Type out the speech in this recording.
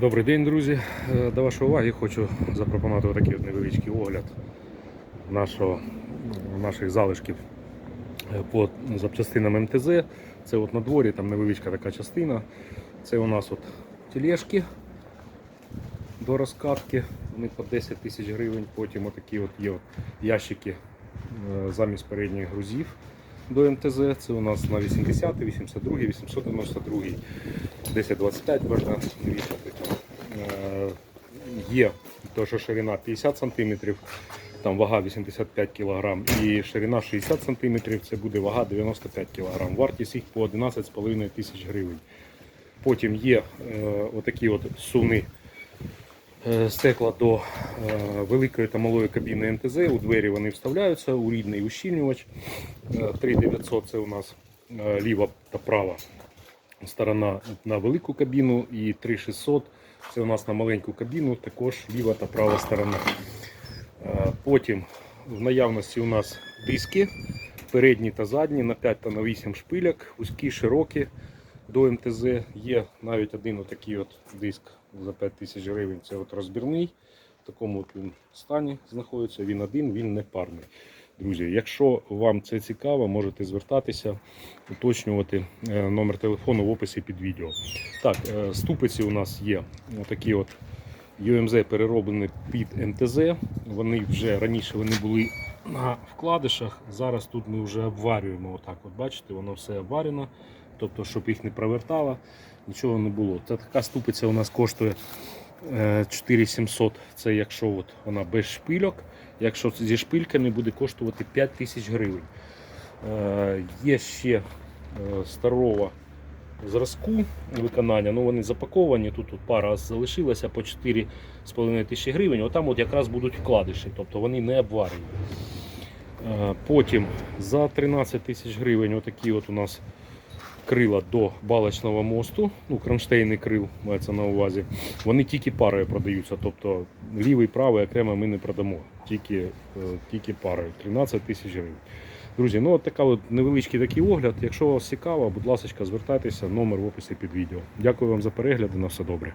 Добрий день, друзі. Е, До вашої уваги хочу запропонувати такий от невеличкий огляд нашого, наших залишків е, по запчастинам МТЗ. Це от на дворі, там невеличка така частина. Це у нас от тележки до розкатки, вони по 10 тисяч гривень. Потім отакі от є ящики е, замість передніх грузів до МТЗ. Це у нас на 80, 82, 892, 1025 можна вішати. Е, Є то, що ширина 50 см, там вага 85 кг і ширина 60 см, це буде вага 95 кг. Вартість їх по 11,5 тисяч гривень. Потім є е, отакі от суни е, стекла до е, великої та малої кабіни МТЗ. У двері вони вставляються, у рідний ущільнювач. Е, 3900 це у нас е, ліва та права сторона на велику кабіну і 3600 це у нас на маленьку кабіну, також ліва та права сторона. Е, Потім в наявності у нас диски передні та задні на 5 та на 8 шпиляк, вузькі, широкі до МТЗ. Є навіть один отакий от диск за 5 тисяч гривень. Це от розбірний. В такому от він стані знаходиться. Він один, він не парний. Друзі, якщо вам це цікаво, можете звертатися, уточнювати е, номер телефону в описі під відео. Так, е, ступиці у нас є такі от UMZ перероблені під МТЗ. Вони вже раніше вони були на вкладишах. Зараз тут ми вже обварюємо. Отак, от бачите, воно все обварено. Тобто, щоб їх не провертало, нічого не було. Та така ступиця у нас коштує 4700. Це якщо от вона без шпильок. Якщо зі шпильками буде коштувати 5 тисяч гривень. Е, Є ще е, старого зразку виконання. Ну вони запаковані. Тут, пара залишилася по 4,5 тисячі гривень. Отам от якраз будуть вкладиші, тобто вони не обварені. Е, Потім за 13 тисяч гривень отакі от у нас крила до балочного мосту, ну кронштейни крил мається на увазі. Вони тільки парою продаються, тобто лівий, правий окремо ми не продамо, тільки, е, тільки парою. 13 тисяч гривень. Друзі, ну от така от невеличкий такий огляд. Якщо вас цікаво, будь ласка, звертайтеся, номер в описі під відео. Дякую вам за перегляд і на все добре.